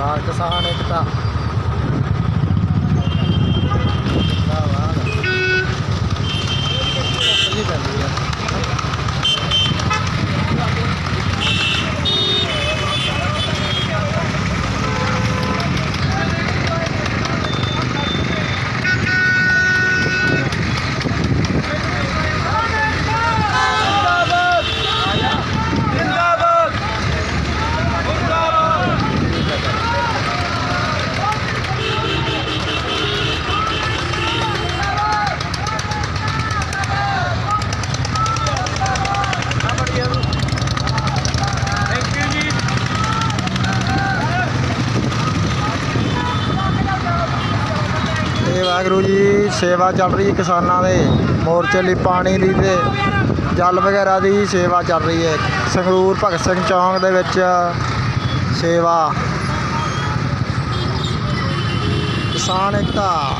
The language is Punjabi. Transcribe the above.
రాజసానేకత ਵਾਹਿਗੁਰੂ ਜੀ, ਸੇਵਾ ਚੱਲ ਰਹੀ ਹੈ ਕਿਸਾਨਾਂ ਦੇ ਮੋਰਚੇ ਲਈ ਪਾਣੀ ਦੀ ਤੇ ਜਲ ਵਗੈਰਾ ਦੀ ਸੇਵਾ ਚੱਲ ਰਹੀ ਹੈ। ਸੰਗਰੂਰ ਭਗਤ ਸਿੰਘ ਚੌਂਕ ਦੇ ਵਿੱਚ ਸੇਵਾ। ਕਿਸਾਨ ਏਕਤਾ।